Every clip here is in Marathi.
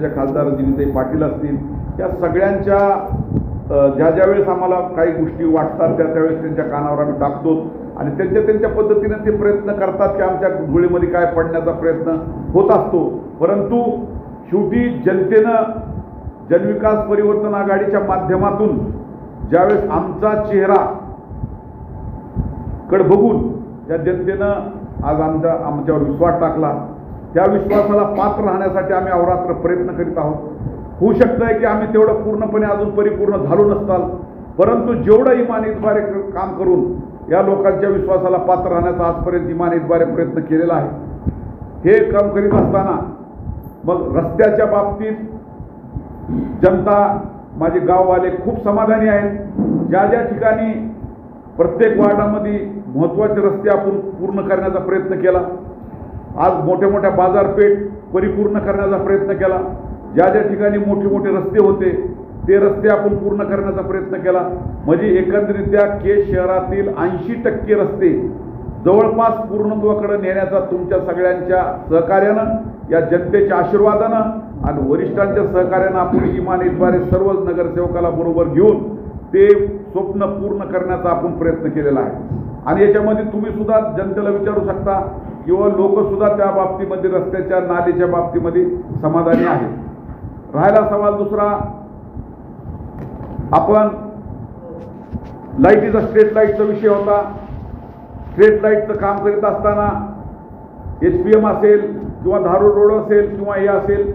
पक्षाच्या खासदार जिनीताई पाटील असतील या सगळ्यांच्या ज्या ज्या वेळेस आम्हाला काही गोष्टी वाटतात त्या त्यावेळेस त्यांच्या कानावर आम्ही टाकतो आणि त्यांच्या त्यांच्या पद्धतीने ते प्रयत्न करतात की आमच्या धुळीमध्ये काय पडण्याचा प्रयत्न होत असतो. परंतु शेवटी जनतेनं जनविकास परिवर्तन आघाडीच्या माध्यमातून ज्यावेळेस आमचा चेहरा कड बघून त्या जनतेनं आज आमच्या आमच्यावर विश्वास टाकला त्या विश्वासाला पात्र राहण्यासाठी आम्ही अवरात्र प्रयत्न करीत आहोत. होऊ शकतं आहे की आम्ही तेवढं पूर्णपणे अजून परिपूर्ण झालो नसताल परंतु जेवढं इमानीद्वारे क- काम करून या लोकांच्या विश्वासाला पात्र राहण्याचा आजपर्यंत इमानीद्वारे प्रयत्न केलेला आहे. हे काम करीत असताना मग रस्त्याच्या बाबतीत जनता माझे गाववाले खूप समाधानी आहेत. ज्या ज्या ठिकाणी प्रत्येक वार्डामध्ये महत्त्वाचे रस्ते आपण पूर्ण करण्याचा प्रयत्न केला आज मोठ्या मोठ्या बाजारपेठ परिपूर्ण करण्याचा प्रयत्न केला. ज्या ज्या ठिकाणी मोठे मोठे रस्ते होते ते रस्ते आपण पूर्ण करण्याचा प्रयत्न केला. म्हणजे एकंदरीत्या केस शहरातील ऐंशी टक्के रस्ते जवळपास पूर्णत्वाकडे नेण्याचा तुमच्या सगळ्यांच्या सहकार्यानं या जनतेच्या आशीर्वादानं आणि वरिष्ठांच्या सहकार्यानं आपण इमानीद्वारे सर्वच नगरसेवकाला बरोबर घेऊन ते स्वप्न पूर्ण करण्याचा आपण प्रयत्न केलेला आहे. आणि याच्यामध्ये तुम्ही सुद्धा जनतेला विचारू शकता किंवा लोक सुद्धा त्या बाबतीमध्ये रस्त्याच्या नालीच्या बाबतीमध्ये समाधानी आहेत राहिला सवाल दुसरा आपण लाईटीचा स्ट्रीट लाईटचा विषय होता. स्ट्रीट लाईटचं काम करीत असताना एच पी एम असेल किंवा धारूर रोड असेल किंवा हे असेल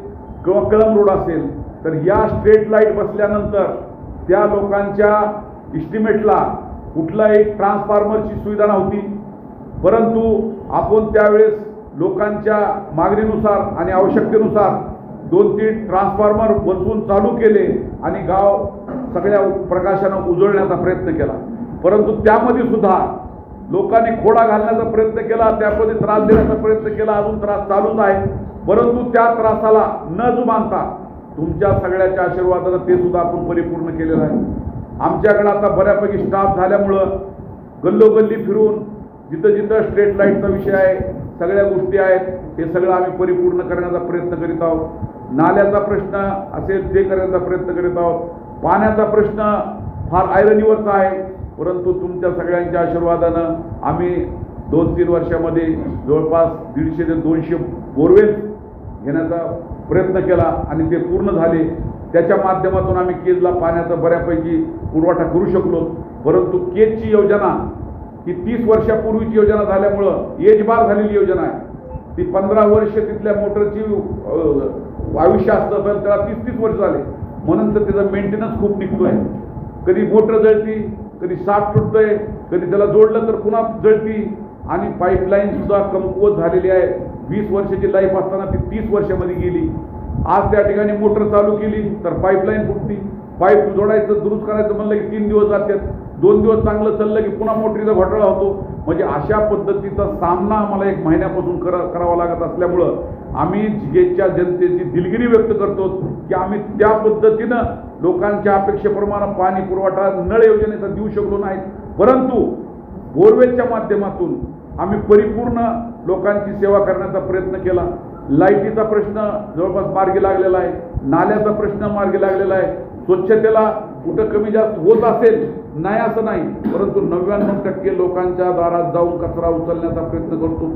किंवा कळम रोड असेल तर या स्ट्रेट लाइट बसल्यानंतर त्या लोकांच्या इस्टिमेटला कुठलाही ट्रान्सफॉर्मरची सुविधा नव्हती. परंतु आपण त्यावेळेस लोकांच्या मागणीनुसार आणि आवश्यकतेनुसार दोन तीन ट्रान्सफॉर्मर बसवून चालू केले आणि गाव सगळ्या प्रकाशानं उजळण्याचा प्रयत्न केला. परंतु त्यामध्ये सुद्धा लोकांनी खोडा घालण्याचा प्रयत्न केला त्यामध्ये त्रास देण्याचा प्रयत्न केला अजून त्रास चालूच आहे. परंतु त्या त्रासाला न जुमानता तुमच्या सगळ्याच्या आशीर्वादानं ते सुद्धा आपण परिपूर्ण केलेलं आहे. आमच्याकडे आता बऱ्यापैकी स्टाफ झाल्यामुळं गल्लोगल्ली फिरून जिथं जिथं स्ट्रेट लाईटचा विषय आहे सगळ्या गोष्टी आहेत हे सगळं आम्ही परिपूर्ण करण्याचा प्रयत्न करीत आहोत. नाल्याचा प्रश्न असेल ते करण्याचा प्रयत्न करीत आहोत. पाण्याचा प्रश्न फार आयरनीवरचा आहे परंतु तुमच्या सगळ्यांच्या आशीर्वादानं आम्ही दोन तीन वर्षामध्ये जवळपास दीडशे ते दोनशे बोरवेल्स घेण्याचा प्रयत्न केला आणि ते पूर्ण झाले. त्याच्या माध्यमातून आम्ही केजला पाण्याचा बऱ्यापैकी पुरवठा करू शकलो. परंतु केजची योजना ही तीस वर्षापूर्वीची योजना झाल्यामुळं एजबार झालेली योजना आहे. ती पंधरा वर्ष तिथल्या मोटरची आयुष्य असतं तर त्याला तीस तीस वर्ष झाले. म्हणून तर त्याचा मेंटेनन्स खूप निघतोय. कधी मोटर जळती कधी साप तुटतंय कधी त्याला जोडलं तर पुन्हा जळती. आणि पाईपलाईन सुद्धा कमकुवत झालेली आहे. वीस वर्षाची लाईफ असताना ती तीस वर्षामध्ये गेली. आज त्या ठिकाणी मोटर चालू केली तर पाईपलाईन फुटती. पाईप जोडायचं दुरुस्त करायचं म्हणलं की तीन दिवस जातात. दोन दिवस चांगलं चाललं की पुन्हा मोटरीचा घोटाळा होतो. म्हणजे अशा पद्धतीचा सामना आम्हाला एक महिन्यापासून करा करावा लागत असल्यामुळं आम्ही जिगेच्या जनतेची दिलगिरी व्यक्त करतो की आम्ही त्या पद्धतीनं लोकांच्या अपेक्षेप्रमाणे पाणी पुरवठा नळ योजनेचा देऊ शकलो नाही. परंतु बोरवेलच्या माध्यमातून आम्ही परिपूर्ण लोकांची सेवा करण्याचा प्रयत्न केला. लाईटीचा प्रश्न जवळपास मार्गी लागलेला आहे. नाल्याचा प्रश्न मार्गी लागलेला आहे. स्वच्छतेला कुठं कमी जास्त होत असेल नाही असं नाही परंतु नव्याण्णव टक्के लोकांच्या दारात जाऊन कचरा उचलण्याचा प्रयत्न करतो.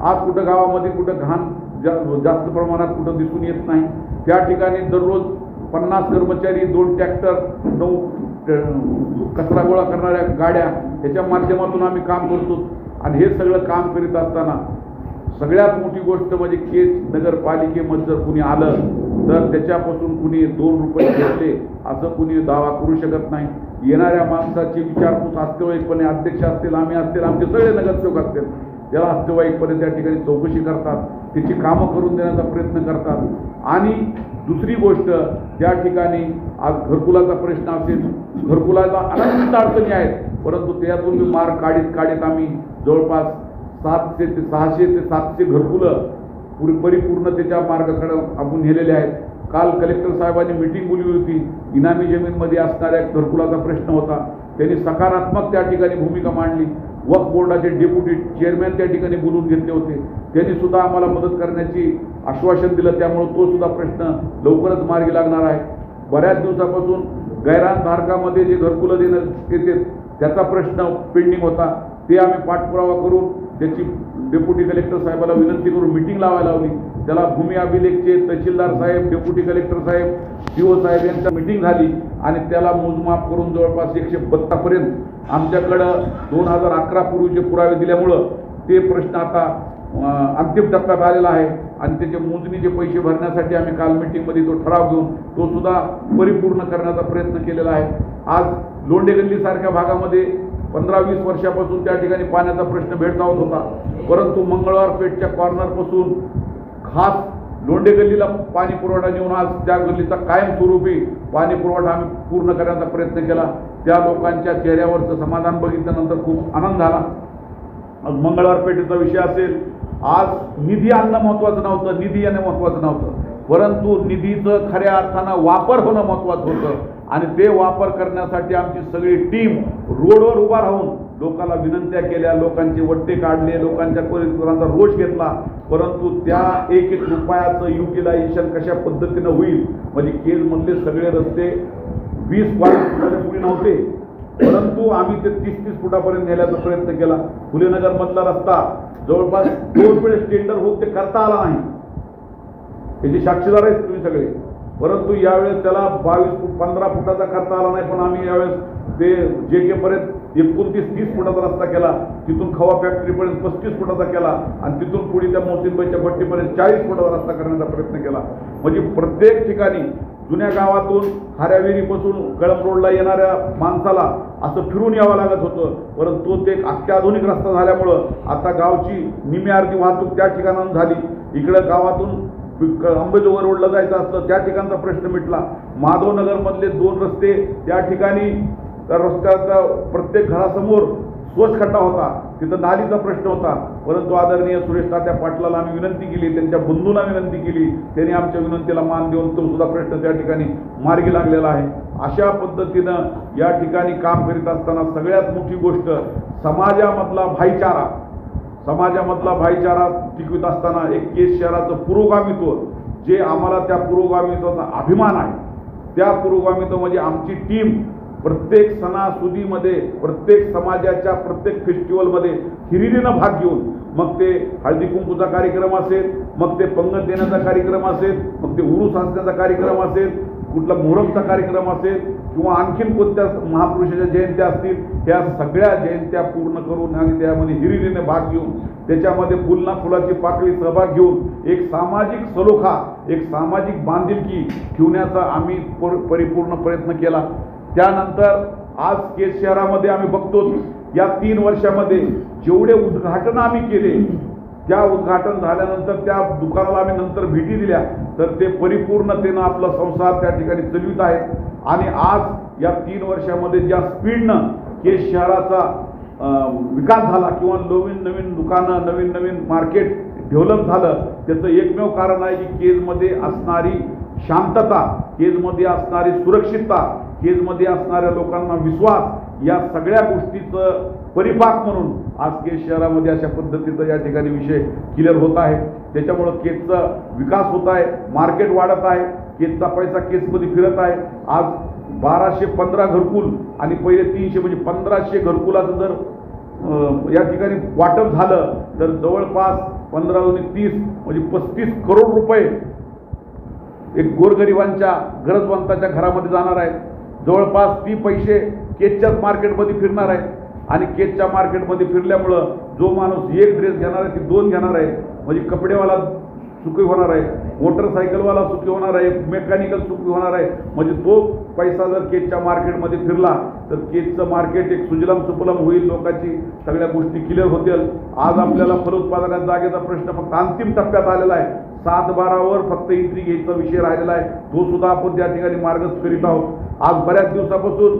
आज कुठं गावामध्ये कुठं घाण जा- जास्त प्रमाणात कुठं दिसून येत नाही. त्या ठिकाणी दररोज पन्नास कर्मचारी दोन ट्रॅक्टर नऊ कचरा गोळा करणाऱ्या गाड्या ह्याच्या माध्यमातून आम्ही काम करतो. आणि हे सगळं काम करीत असताना सगळ्यात मोठी गोष्ट म्हणजे केस नगरपालिकेमध्ये जर कुणी आलं तर त्याच्यापासून कुणी दोन रुपये घेतले असं कुणी दावा करू शकत नाही. येणाऱ्या माणसाची विचारपूस अस्तेवाईकपणे अध्यक्ष असतील आम्ही असतील आमचे सगळे नगरसेवक असतील त्याला वास्तविकपणे त्या ठिकाणी चौकशी करतात त्याची कामं करून देण्याचा प्रयत्न करतात. आणि दुसरी गोष्ट ज्या ठिकाणी आज घरकुलाचा प्रश्न असेल घरकुलाचा अनंत अडचणी आहेत परंतु त्यातून मार मार्ग काढीत काढीत आम्ही जवळपास सातशे ते सहाशे ते सातशे घरकुलं पुरी परिपूर्णतेच्या मार्गाकडे आपण नेलेले आहेत. काल कलेक्टर साहेबांनी मिटिंग बोलली होती. इनामी जमीनमध्ये असणाऱ्या घरकुलाचा प्रश्न होता. त्यांनी सकारात्मक त्या ठिकाणी भूमिका मांडली. वक्फ बोर्डाचे डेप्युटी चेअरमॅन त्या ठिकाणी बोलून घेतले होते. त्यांनी सुद्धा आम्हाला मदत करण्याची आश्वासन दिलं. त्यामुळे तो सुद्धा प्रश्न लवकरच मार्गी लागणार आहे. बऱ्याच दिवसापासून गैरान धारकामध्ये जे घरकुलं देण्यात येते त्याचा प्रश्न पेंडिंग होता. ते आम्ही पाठपुरावा करून त्याची डेप्युटी कलेक्टर साहेबाला विनंती करून मिटिंग लावायला लावली. त्याला भूमी अभिलेखचे तहसीलदार साहेब डेप्युटी कलेक्टर साहेब पीओ साहेब यांच्या मिटिंग झाली आणि त्याला मोजमाप करून जवळपास एकशे बत्तापर्यंत आमच्याकडं दोन हजार अकरा पूर्वीचे पुरावे दिल्यामुळं ते प्रश्न आता अंतिम टप्प्यात आलेला आहे. आणि त्याचे मोजणीचे पैसे भरण्यासाठी आम्ही काल मिटिंगमध्ये तो ठराव घेऊन तो सुद्धा परिपूर्ण करण्याचा प्रयत्न केलेला आहे. आज लोंडेगल्लीसारख्या भागामध्ये पंधरा वीस वर्षापासून त्या ठिकाणी पाण्याचा प्रश्न भेडसावत होता. परंतु मंगळवार पेठच्या कॉर्नरपासून खास लोंढे गल्लीला पाणी पुरवठा नेऊन आज त्या गल्लीचा कायमस्वरूपी पाणी पुरवठा आम्ही पूर्ण करण्याचा प्रयत्न केला. त्या लोकांच्या चेहऱ्यावरचं समाधान बघितल्यानंतर खूप आनंद झाला. आज मंगळवार पेठेचा विषय असेल आज निधी आणणं महत्त्वाचं नव्हतं निधी येणं महत्त्वाचं नव्हतं. परंतु निधीचं खऱ्या अर्थानं वापर होणं महत्त्वाचं होतं. आणि ते वापर करण्यासाठी आमची सगळी टीम रोडवर उभा राहून लोकांना विनंत्या केल्या लोकांचे वट्टे काढले लोकांच्या परिस्थितीचा रोष घेतला. परंतु त्या एक एक रुपयाचं युटिलायझेशन कशा पद्धतीनं होईल? म्हणजे केजमधले सगळे रस्ते वीस बावीस फुटाच्या पुढे नव्हते. परंतु आम्ही ते तीस तीस फुटापर्यंत नेण्याचा प्रयत्न केला. फुलेनगरमधला रस्ता जवळपास दोन वेळेस टेंडर होऊन ते करता आला नाही. त्याचे साक्षीदार आहेत तुम्ही सगळे परंतु यावेळेस त्याला बावीस फूट पंधरा फुटाचा खर्च आला नाही पण आम्ही यावेळेस ते जे के पर्यंत एकोणतीस तीस फुटाचा रस्ता केला तिथून खवा फॅक्टरीपर्यंत पस्तीस फुटाचा केला आणि तिथून पुढे त्या मोसिनबाईच्या भट्टीपर्यंत चाळीस फुटाचा रस्ता करण्याचा प्रयत्न केला. म्हणजे प्रत्येक ठिकाणी जुन्या गावातून खाऱ्याविरीपासून कळंब रोडला येणाऱ्या माणसाला असं फिरून यावं लागत होतं. परंतु ते एक अत्याधुनिक रस्ता झाल्यामुळं आता गावची निम्मी अर्धी वाहतूक त्या ठिकाणाहून झाली. इकडं गावातून अंबेजोगाई रोडला जायचं असतं त्या ठिकाणचा प्रश्न मिटला. माधवनगरमधले दोन रस्ते त्या ठिकाणी त्या रस्त्याचा प्रत्येक घरासमोर स्वच्छ खड्डा होता. तिथं नालीचा प्रश्न होता. परंतु आदरणीय सुरेश तात्या पाटलाला आम्ही विनंती केली त्यांच्या बंधूंना विनंती केली. त्यांनी आमच्या विनंतीला मान देऊन तो सुद्धा प्रश्न त्या ठिकाणी मार्गी लागलेला आहे. अशा पद्धतीनं या ठिकाणी काम करीत असताना सगळ्यात मोठी गोष्ट समाजामधला भाईचारा. समाजामधला भाईचारा टिकवित असताना एक केस शहराचं पुरोगामित्व जे आम्हाला त्या पुरोगामित्वाचा अभिमान आहे. त्या पुरोगामित्व म्हणजे आमची टीम प्रत्येक सणासुदीमध्ये प्रत्येक समाजाच्या प्रत्येक फेस्टिवलमध्ये हिरिरीनं भाग घेऊन मग ते हळदी कुंकूचा कार्यक्रम असेल मग ते पंगत देण्याचा कार्यक्रम असेल मग ते उरूस असण्याचा कार्यक्रम असेल कुठला मोहरमचा कार्यक्रम असेल किंवा आणखीन कोणत्या महापुरुषाच्या जयंत्या असतील त्या सगळ्या जयंत्या पूर्ण करून आणि त्यामध्ये हिरिरीने भाग घेऊन त्याच्यामध्ये फुलना फुलाची पाकळी सहभाग घेऊन एक सामाजिक सलोखा एक सामाजिक बांधिलकी ठेवण्याचा आम्ही पर- परिपूर्ण प्रयत्न केला. त्यानंतर आज केस शहरामध्ये आम्ही बघतो या तीन वर्षामध्ये जेवढे उद्घाटन आम्ही केले त्या उद्घाटन झाल्यानंतर त्या दुकानाला आम्ही नंतर भेटी दिल्या तर ते परिपूर्णतेनं आपला संसार त्या ठिकाणी चलवित आहेत. आणि आज या तीन वर्षामध्ये ज्या स्पीडनं केस शहराचा विकास झाला किंवा नवीन नवीन दुकानं नवीन नवीन मार्केट डेव्हलप झालं त्याचं एकमेव कारण आहे की केजमध्ये असणारी शांतता केजमध्ये असणारी सुरक्षितता केजमध्ये असणाऱ्या लोकांना विश्वास या सगळ्या गोष्टीचं परिपाक म्हणून आज केस शहरामध्ये अशा पद्धतीचा या ठिकाणी विषय क्लिअर होत आहे. त्याच्यामुळं केसचा विकास होत आहे मार्केट वाढत आहे केसचा पैसा केसमध्ये फिरत आहे. आज बाराशे पंधरा घरकुल आणि पहिले तीनशे म्हणजे पंधराशे घरकुलाचं जर या ठिकाणी वाटप झालं तर जवळपास पंधरा दोन तीस म्हणजे पस्तीस करोड रुपये एक गोरगरिबांच्या गरजवंताच्या घरामध्ये जाणार आहेत. जवळपास ती पैसे केसच्याच मार्केटमध्ये फिरणार आहेत. आणि केसच्या मार्केटमध्ये फिरल्यामुळं जो माणूस एक ड्रेस घेणार आहे ती दोन घेणार आहे. म्हणजे कपडेवाला सुखी होणार आहे मोटरसायकलवाला सुखी होणार आहे मेकॅनिकल सुखी होणार आहे. म्हणजे तो पैसा जर केसच्या मार्केटमध्ये फिरला तर केसचं मार्केट एक सुजलाम सुफलाम होईल लोकांची सगळ्या गोष्टी क्लिअर होतील. आज आपल्याला फलोत्पादनाच्या जागेचा प्रश्न फक्त अंतिम टप्प्यात आलेला आहे. सात बारावर फक्त एंट्री घ्यायचा विषय राहिलेला आहे. तो सुद्धा आपण त्या ठिकाणी मार्गस्थ करीत आहोत. आज बऱ्याच दिवसापासून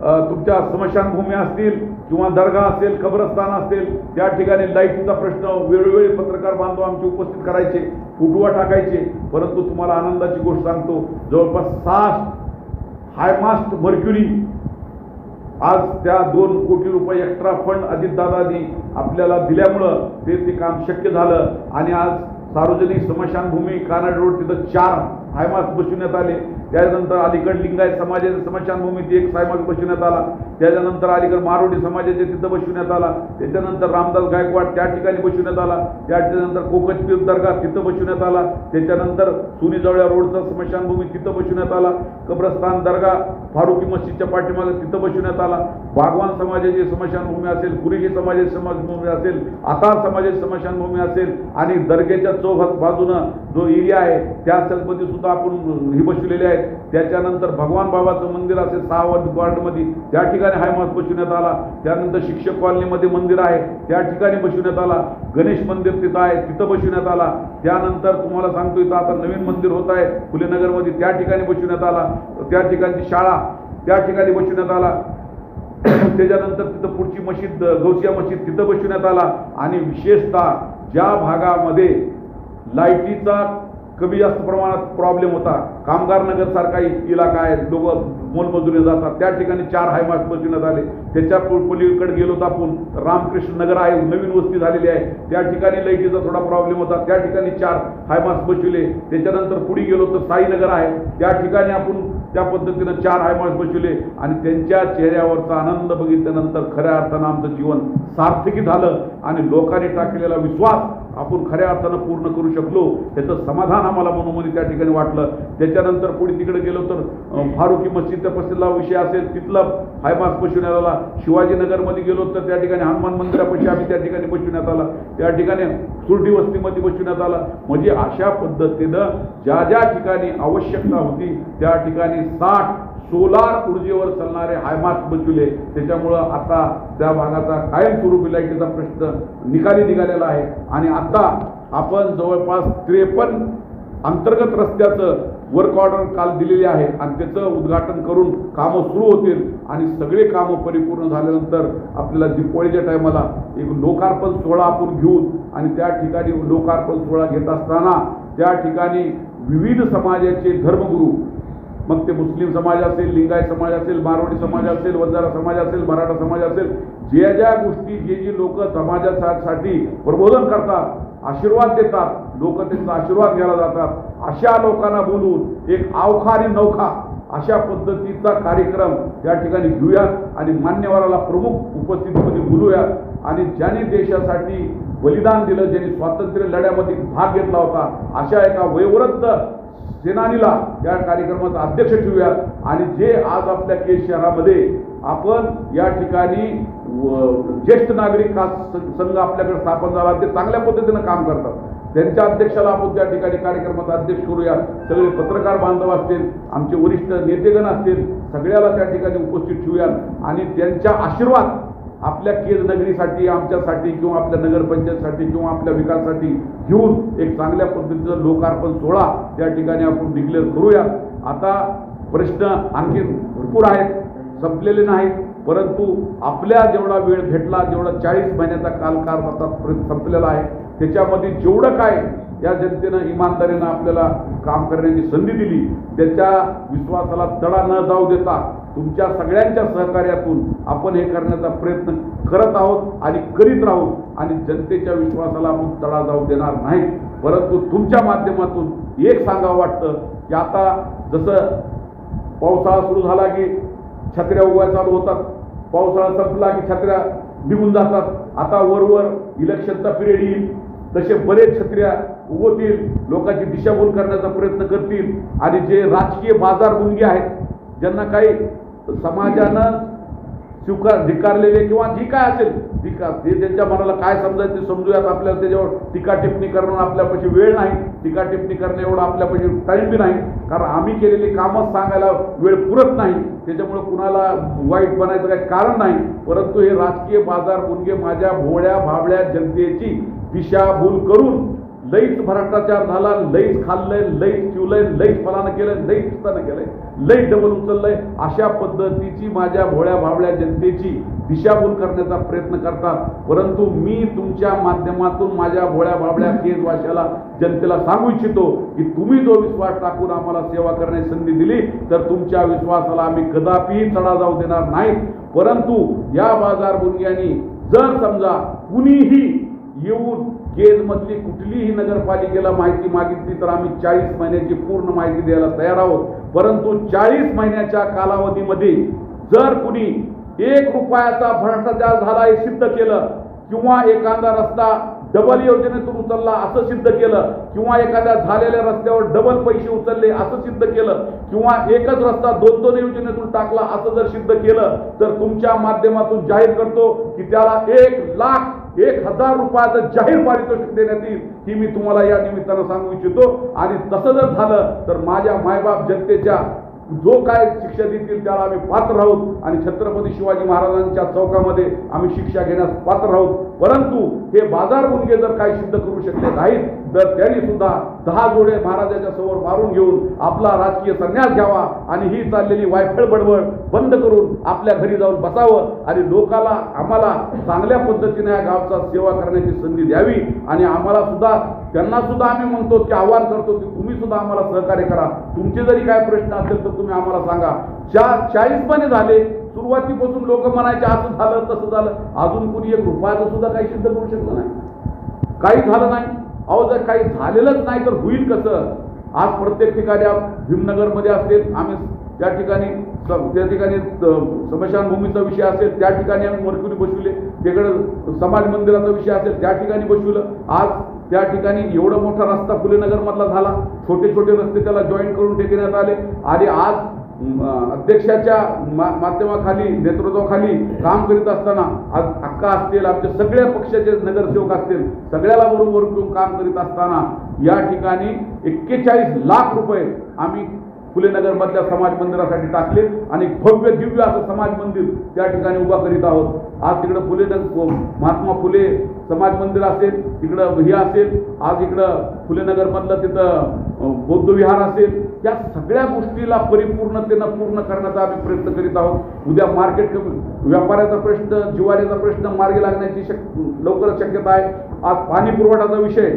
तुमच्या स्मशानभूमी असतील किंवा दर्गा असेल कब्रस्तान असेल त्या ठिकाणी लाईटचा प्रश्न वेळोवेळी पत्रकार बांधव आमचे उपस्थित करायचे फुटवा टाकायचे. परंतु तुम्हाला आनंदाची गोष्ट सांगतो जवळपास साठ हायमास्ट मर्क्युरी आज त्या दोन कोटी रुपये एक्स्ट्रा फंड अजितदादांनी आपल्याला दिल्यामुळं ते ते काम शक्य झालं. आणि आज सार्वजनिक स्मशानभूमी कानड रोड तिथं चार हायमास बसविण्यात आले. त्याच्यानंतर अलीकड लिंगायत समाजाच्या स्मशानभूमीत एक सायमास बसविण्यात आला. त्याच्यानंतर अलीकड मारोडी समाजाचे तिथं बसविण्यात आला. त्याच्यानंतर रामदास गायकवाड त्या ठिकाणी बसविण्यात आला. त्याच्यानंतर कोकचपीर दर्गा तिथं बसविण्यात आला. त्याच्यानंतर सुनीजवळ्या रोडचा स्मशानभूमी तिथं बसविण्यात आला. कब्रस्तान दर्गा फारुकी मस्जिदच्या पाठीमागे तिथं बसविण्यात आला. बागवान समाजाची स्मशानभूमी असेल कुरेशी समाजाची स्मशानभूमी असेल आतार समाजाची स्मशानभूमी असेल आणि दर्गेच्या चौघात बाजूनं जो एरिया आहे त्या सुद्धा सुद्धा आपण ही बसविलेले आहेत. त्याच्यानंतर भगवान बाबाचं मंदिर असेल सहा वार्ड वार्डमध्ये त्या ठिकाणी हायमास बसवण्यात आला. त्यानंतर शिक्षक कॉलनीमध्ये मंदिर आहे त्या ठिकाणी बसवण्यात आला. गणेश मंदिर तिथं आहे तिथं बसवण्यात आला. त्यानंतर तुम्हाला सांगतो इथं आता नवीन मंदिर होत आहे फुलेनगरमध्ये त्या ठिकाणी बसवण्यात आला. त्या ठिकाणची शाळा त्या ठिकाणी बसवण्यात आला. त्याच्यानंतर तिथं पुढची मशीद गौसिया मशीद तिथं बसवण्यात आला. आणि विशेषतः ज्या भागामध्ये लाईटीचा कमी जास्त प्रमाणात प्रॉब्लेम होता. कामगार नगर सारखा इलाका आहे. लोक मोलमजुरी जातात. त्या ठिकाणी चार हायमास्ट बसविण्यात आले त्याच्या पलीकडे गेलो तर आपण. रामकृष्ण नगर आहे. नवीन वस्ती झालेली आहे. त्या ठिकाणी लाईटीचा थोडा प्रॉब्लेम होता. त्या ठिकाणी चार हायमास्ट बसविले त्याच्यानंतर पुढे गेलो तर साईनगर आहे. त्या ठिकाणी आपण त्या पद्धतीनं चार हायमास्ट बसविले आणि त्यांच्या चेहऱ्यावरचा आनंद बघितल्यानंतर खऱ्या अर्थानं आमचं जीवन सार्थकी झालं. आणि लोकांनी टाकलेला विश्वास आपण खऱ्या अर्थानं पूर्ण करू शकलो त्याचं समाधान आम्हाला मनोमनी म्हणजे त्या ठिकाणी वाटलं. त्याच्यानंतर पुढे तिकडे गेलो तर फारुकी मस्जिदच्या प्रसिद्धला विषय असेल तिथला हायमास बसविण्यात आला. शिवाजीनगरमध्ये गेलो तर त्या ठिकाणी हनुमान मंदिरापाशी आम्ही त्या ठिकाणी बसविण्यात आला. त्या ठिकाणी सुरडी वस्तीमध्ये बसविण्यात आला. म्हणजे अशा पद्धतीनं ज्या ज्या ठिकाणी आवश्यकता होती त्या ठिकाणी साठ सोलार ऊर्जेवर चालणारे हायमास बसविले त्याच्यामुळं आता त्या भागाचा कायमस्वरूपी लाईटीचा प्रश्न निकाली निघालेला आहे. आणि आता आपण जवळपास त्रेपन्न अंतर्गत रस्त्याचं वर्क ऑर्डर काल दिलेली आहे. आणि त्याचं उद्घाटन करून कामं सुरू होतील. आणि सगळे कामं परिपूर्ण झाल्यानंतर आपल्याला दिवाळीच्या टायमाला एक लोकार्पण सोहळा आपण घेऊन आणि त्या ठिकाणी लोकार्पण सोहळा घेत असताना त्या ठिकाणी विविध समाजाचे धर्मगुरू मग ते मुस्लिम समाज असेल लिंगायत समाज असेल मारवाडी समाज असेल वंजारा समाज असेल मराठा समाज असेल ज्या ज्या गोष्टी जे जी लोक समाजासाठी प्रबोधन करतात आशीर्वाद देतात लोक त्यांचा आशीर्वाद घ्यायला जातात अशा लोकांना बोलून एक अवखा आणि नौखा अशा पद्धतीचा कार्यक्रम त्या ठिकाणी घेऊयात आणि मान्यवराला प्रमुख उपस्थितीमध्ये बोलूयात. आणि ज्यांनी देशासाठी बलिदान दिलं ज्यांनी स्वातंत्र्य लढ्यामध्ये भाग घेतला होता अशा एका वयोवृद्ध सेनानीला या कार्यक्रमाचा अध्यक्ष ठेवूयात. आणि जे आज आपल्या केस शहरामध्ये आपण या ठिकाणी ज्येष्ठ नागरिक हा संघ आपल्याकडे स्थापन झाला ते चांगल्या पद्धतीनं काम करतात. त्यांच्या अध्यक्षाला आपण त्या ठिकाणी कार्यक्रमाचा अध्यक्ष करूया सगळे पत्रकार बांधव असतील आमचे वरिष्ठ नेतेगण असतील सगळ्याला त्या ठिकाणी उपस्थित ठेवूयात. आणि त्यांच्या आशीर्वाद आपल्या केज नगरीसाठी आमच्यासाठी किंवा आपल्या नगरपंचायतसाठी किंवा आपल्या विकासासाठी घेऊन एक चांगल्या पद्धतीचं लोकार्पण सोहळा त्या ठिकाणी आपण डिक्लेअर करूया. आता प्रश्न आणखी भरपूर आहेत संपलेले नाहीत परंतु आपल्या जेवढा वेळ भेटला जेवढा चाळीस महिन्याचा कालकार आता संपलेला आहे त्याच्यामध्ये जेवढं काय या जनतेनं इमानदारीनं आपल्याला काम करण्याची संधी दिली त्याच्या विश्वासाला तडा न जाऊ देता तुमच्या सगळ्यांच्या सहकार्यातून आपण हे करण्याचा प्रयत्न करत आहोत आणि करीत राहू आणि जनतेच्या विश्वासाला आपण तडा जाऊ देणार नाही. परंतु तुमच्या माध्यमातून एक सांगावं वाटतं की आता जसं पावसाळा सुरू झाला की छत्र्या उभ्या चालू होतात पावसाळा संपला की छत्र्या निघून जातात आता वरवर इलेक्शनचा पिरियड येईल तसे बरेच छत्र्या उगवतील लोकांची दिशाभूल करण्याचा प्रयत्न करतील आणि जे राजकीय बाजारबुंगी आहेत ज्यांना काही समाजानं स्वीकार धिकारलेले किंवा जी काय असेल धिकार ते त्यांच्या मनाला काय समजायचं ते समजूयात आपल्याला त्याच्यावर टीका टिप्पणी करणं आपल्यापाशी वेळ नाही. टीका टिप्पणी करणं एवढं आपल्यापाशी टाईम बी नाही. कारण आम्ही केलेली कामच सांगायला वेळ पुरत नाही. त्याच्यामुळे कुणाला वाईट बनायचं काही कारण नाही. परंतु हे राजकीय बाजार गुणगे माझ्या भोळ्या भाबळ्या जनतेची दिशाभूल करून लईच भ्रष्टाचार झाला लईच खाल्लंय लईच चिवलंय लईच फलानं केलंय लईच पिस्तानं केलंय लईच डबल उचललंय. अशा पद्धतीची माझ्या भोळ्या भावळ्या जनतेची दिशाभूल करण्याचा प्रयत्न करतात. परंतु मी तुमच्या माध्यमातून माझ्या भोळ्या भावळ्या केजवाशाला जनतेला सांगू इच्छितो की तुम्ही जो विश्वास टाकून आम्हाला सेवा करण्याची संधी दिली तर तुमच्या विश्वासाला आम्ही कदापिही तडा जाऊ देणार नाहीत. परंतु या बाजार बुंग्यांनी जर समजा कुणीही येऊन केजमधली कुठलीही नगरपालिकेला माहिती मागितली तर आम्ही चाळीस महिन्याची पूर्ण माहिती द्यायला तयार आहोत. परंतु चाळीस महिन्याच्या कालावधीमध्ये जर कुणी एक रुपयाचा भ्रष्टाचार झाला हे सिद्ध केलं किंवा एखादा रस्ता डबल योजनेतून उचलला असं सिद्ध केलं किंवा एखाद्या झालेल्या रस्त्यावर डबल पैसे उचलले असं सिद्ध केलं किंवा एकच रस्ता दोन दोन योजनेतून टाकला असं जर सिद्ध केलं तर तुमच्या माध्यमातून जाहीर करतो की त्याला एक लाख एक हजार रुपयाचं जाहीर पारितोषिक देण्यात येईल ही मी तुम्हाला या निमित्तानं सांगू इच्छितो. आणि तसं जर झालं तर माझ्या मायबाप जनतेच्या जो काय शिक्षा देतील त्याला आम्ही पात्र आहोत. आणि छत्रपती शिवाजी महाराजांच्या चौकामध्ये आम्ही शिक्षा घेण्यास पात्र आहोत. परंतु हे बाजार मुलगे जर काही सिद्ध करू शकले नाहीत तर त्यांनी सुद्धा दहा जोडे महाराजाच्या समोर मारून घेऊन आपला राजकीय संन्यास घ्यावा आणि ही चाललेली वायफळ बडबड बंद करून आपल्या घरी जाऊन बसावं आणि लोकाला आम्हाला चांगल्या पद्धतीने या गावचा सेवा करण्याची संधी द्यावी. आणि आम्हाला सुद्धा त्यांना सुद्धा आम्ही म्हणतो की आव्हान करतो की तुम्ही सुद्धा आम्हाला सहकार्य करा. तुमचे जरी काय प्रश्न असेल तर तुम्ही आम्हाला सांगा. चार चाळीसपणे झाले सुरुवातीपासून लोक म्हणायचे असं झालं तसं झालं. अजून कुणी एक रुपयाचं सुद्धा काही सिद्ध करू शकलं नाही. काही झालं नाही. अहो जर काही झालेलंच नाही तर होईल कसं? आज प्रत्येक ठिकाणी भीमनगरमध्ये असेल आम्ही त्या ठिकाणी स- त्या ठिकाणी स्मशानभूमीचा विषय असेल त्या ठिकाणी आम्ही मरकुरी बसविले. तिकडं समाज मंदिराचा विषय असेल त्या ठिकाणी बसविलं. आज त्या ठिकाणी एवढा मोठा रस्ता फुलेनगरमधला झाला. छोटे छोटे रस्ते त्याला जॉईन करून टेकण्यात आले. आणि आज अध्यक्षाच्या मा- माध्यमाखाली नेतृत्वाखाली काम करीत असताना आज अक्का असतील आमच्या सगळ्या पक्षाचे नगरसेवक असतील सगळ्याला बरोबर घेऊन काम करीत असताना या ठिकाणी एक्केचाळीस लाख रुपये आम्ही फुलेनगरमधल्या समाज मंदिरासाठी टाकले आणि भव्य दिव्य असं समाज मंदिर त्या ठिकाणी उभा करीत आहोत. आज तिकडं फुले महात्मा फुले समाज मंदिर असेल तिकडं हे असेल आज इकडं फुलेनगरमधलं तिथं बौद्ध विहार असेल या सगळ्या गोष्टीला परिपूर्णतेनं पूर्ण करण्याचा आम्ही प्रयत्न करीत आहोत. उद्या मार्केट व्यापाऱ्याचा प्रश्न जिवाऱ्याचा प्रश्न मार्गी लागण्याची शक लवकरच शक्यता आहे. आज पाणी पुरवठ्याचा विषय.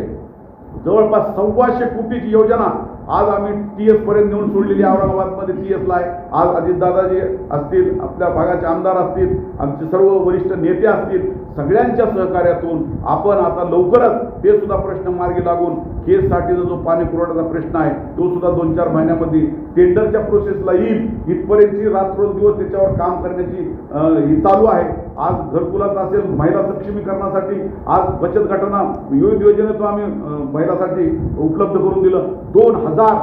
जवळपास सव्वाशे कोटीची योजना आज आम्ही टी एस पर्यंत नेऊन सोडलेली औरंगाबादमध्ये टी एसला आहे. आज अजितदादाजी असतील आपल्या भागाचे आमदार असतील आमचे सर्व वरिष्ठ नेते असतील सगळ्यांच्या सहकार्यातून आपण आता लवकरच ते सुद्धा प्रश्न मार्गी लागून केससाठीचा जो पाणी पुरवठ्याचा प्रश्न आहे तो सुद्धा दोन चार महिन्यामध्ये टेंडरच्या प्रोसेसला येईल. इथपर्यंतची रात्रोदिवस त्याच्यावर काम करण्याची ही चालू आहे. आज घरकुलाचा असेल महिला सक्षमीकरणासाठी आज बचत गटांना विविध योजनेतून आम्ही महिलासाठी उपलब्ध करून दिलं. दोन हजार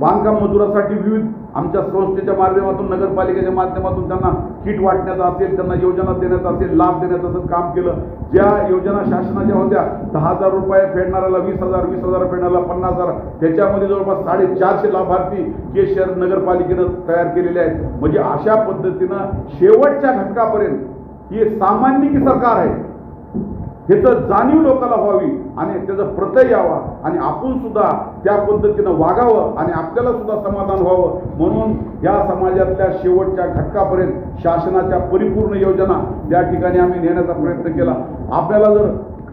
बांधकाम मजुरासाठी विविध आमच्या संस्थेच्या माध्यमातून नगरपालिकेच्या माध्यमातून त्यांना किट वाटण्याचं असेल त्यांना योजना देण्याचं असेल लाभ देण्याचं असेल काम केलं. ज्या योजना शासनाच्या होत्या दहा हजार रुपये फेडणाऱ्याला वीस हजार वीस हजार फेडणाऱ्याला पन्नास हजार त्याच्यामध्ये जवळपास साडेचारशे लाभार्थी के शहर नगरपालिकेनं तयार केलेले आहेत. म्हणजे अशा पद्धतीनं शेवटच्या घटकापर्यंत ही सामान्य की सरकार आहे? ह्याचं जाणीव लोकांना व्हावी आणि त्याचं प्रत्यय यावा. आणि आपण सुद्धा त्या पद्धतीनं वागावं आणि आपल्याला सुद्धा समाधान व्हावं. म्हणून या समाजातल्या शेवटच्या घटकापर्यंत शासनाच्या परिपूर्ण योजना या ठिकाणी आम्ही नेण्याचा प्रयत्न केला. आपल्याला जर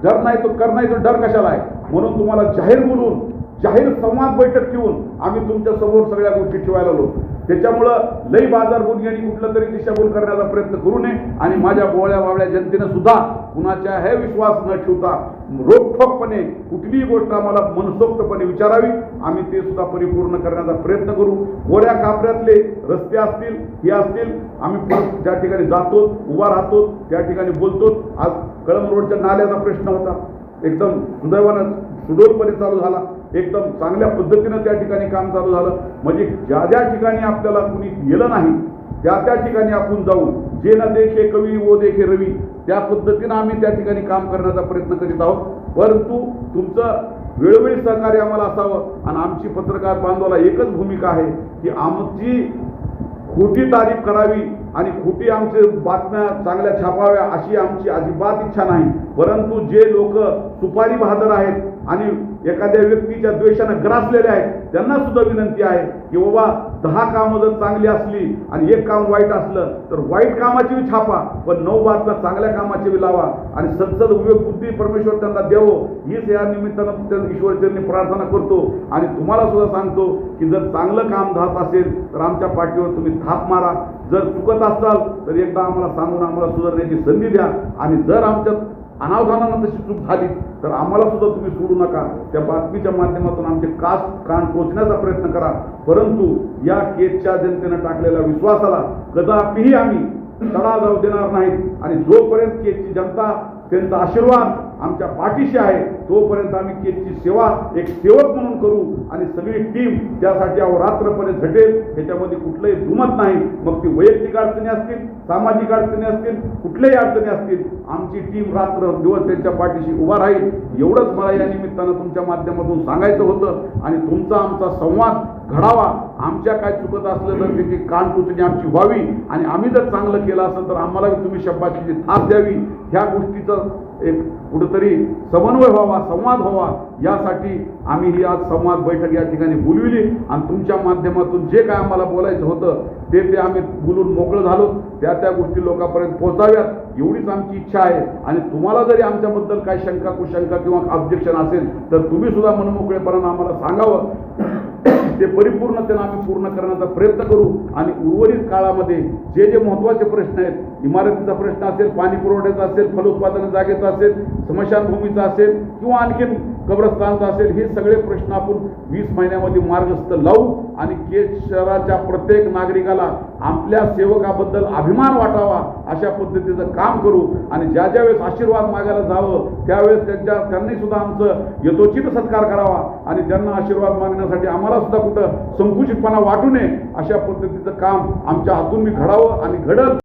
डर नाही तर कर नाही तर डर कशाला आहे? म्हणून तुम्हाला जाहीर बोलून जाहीर संवाद बैठक ठेवून आम्ही तुमच्यासमोर सगळ्या गोष्टी ठेवायला आलो. त्याच्यामुळं लई बाजार यांनी कुठलं तरी दिशाभूल करण्याचा प्रयत्न करू नये आणि माझ्या बोळ्या बावळ्या जनतेनं सुद्धा कुणाच्या हे विश्वास न ठेवता रोखठोकपणे कुठलीही गोष्ट आम्हाला मनसोक्तपणे विचारावी. आम्ही ते सुद्धा परिपूर्ण करण्याचा प्रयत्न करू. गोऱ्या कापऱ्यातले रस्ते असतील हे असतील आम्ही परत ज्या ठिकाणी जातो उभा राहतो त्या ठिकाणी बोलतो. आज कळम रोडच्या नाल्याचा प्रश्न होता. एकदम सुदैवानं सुडोलपणे चालू झाला. एकदम चांगल्या पद्धतीनं त्या ठिकाणी काम चालू झालं. म्हणजे ज्या ज्या ठिकाणी आपल्याला कुणी गेलं नाही त्या त्या ठिकाणी आपण जाऊन जे न देखे कवी वो देखे रवी त्या पद्धतीनं आम्ही त्या ठिकाणी काम करण्याचा प्रयत्न करीत आहोत. परंतु तुमचं वेळोवेळी सहकार्य आम्हाला असावं. आणि आमची पत्रकार बांधवाला एकच भूमिका आहे की आमची खोटी तारीफ करावी आणि खोटी आमचे बातम्या चांगल्या छापाव्या अशी आमची अजिबात इच्छा नाही. परंतु जे लोक सुपारी बहादर आहेत आणि एखाद्या व्यक्तीच्या द्वेषानं ग्रासलेले आहेत त्यांना सुद्धा विनंती आहे की बाबा दहा कामं जर चांगली असली आणि एक काम वाईट असलं तर वाईट कामाची बी छापा पण नऊ बातम्या चांगल्या कामाची बी लावा आणि सदसद उपयोग बुद्धी परमेश्वर त्यांना द्यावं. हीच या निमित्तानं ईश्वरचरणी प्रार्थना करतो. आणि तुम्हाला सुद्धा सांगतो की जर चांगलं काम धात असेल तर आमच्या पाठीवर तुम्ही थाप मारा. जर चुकत असाल तर एकदा आम्हाला सांगून आम्हाला सुधारण्याची संधी द्या. आणि जर आमच्या अनावधानानं तशी चूक झाली तर आम्हाला सुद्धा तुम्ही सोडू नका. त्या बातमीच्या माध्यमातून आमचे कास कान टोचण्याचा प्रयत्न करा. परंतु या केसच्या जनतेनं टाकलेल्या विश्वासाला कदापिही आम्ही तडा जाऊ देणार नाहीत. आणि जोपर्यंत केसची जनता त्यांचा आशीर्वाद आमच्या पाठीशी आहे. तोपर्यंत आम्ही केसची सेवा एक सेवक म्हणून करू आणि सगळी टीम त्यासाठी अहोरात्रपणे झटेल. त्याच्यामध्ये कुठलंही दुमत नाही. मग ती वैयक्तिक अडचणी असतील सामाजिक अडचणी असतील कुठल्याही अडचणी असतील आमची टीम रात्र दिवस त्यांच्या पाठीशी उभा राहील. एवढंच मला या निमित्तानं तुमच्या माध्यमातून सांगायचं होतं. आणि तुमचा आमचा संवाद घडावा. आमच्या काय चुकत असलं तर त्याची कानकुचणी आमची व्हावी. आणि आम्ही जर चांगलं केलं असेल तर आम्हालाही तुम्ही शब्दाची थाप द्यावी. ह्या गोष्टीचं एक कुठंतरी समन्वय व्हावा संवाद व्हावा यासाठी आम्ही ही आज संवाद बैठक या ठिकाणी बोलविली आणि तुमच्या माध्यमातून जे काय आम्हाला बोलायचं होतं ते ते आम्ही बोलून मोकळं झालो. त्या त्या गोष्टी लोकांपर्यंत पोहोचाव्यात एवढीच आमची इच्छा आहे. आणि तुम्हाला जरी आमच्याबद्दल काही शंका कुशंका किंवा ऑब्जेक्शन असेल तर तुम्ही सुद्धा मनमोकळेपणानं आम्हाला सांगावं. ते परिपूर्णतेनं आम्ही पूर्ण करण्याचा प्रयत्न करू आणि उर्वरित काळामध्ये जे जे महत्त्वाचे प्रश्न आहेत इमारतीचा प्रश्न असेल पाणी पुरवठ्याचा असेल फलोत्पादन जागेचा असेल स्मशानभूमीचा असेल किंवा आणखीन कब्रस्तानचा असेल हे सगळे प्रश्न आपण वीस महिन्यामध्ये मार्गस्थ लावू आणि केज शहराच्या प्रत्येक नागरिकाला आपल्या सेवकाबद्दल अभिमान वाटावा अशा पद्धतीचं काम करू आणि ज्या ज्या वेळेस आशीर्वाद मागायला जावं त्यावेळेस त्यांच्या त्यांनी सुद्धा आमचं यथोचित सत्कार करावा आणि त्यांना आशीर्वाद मागण्यासाठी आम्हाला सुद्धा कुठं संकुचितपणा वाटू नये अशा पद्धतीचं काम आमच्या हातून मी घडावं आणि घडल.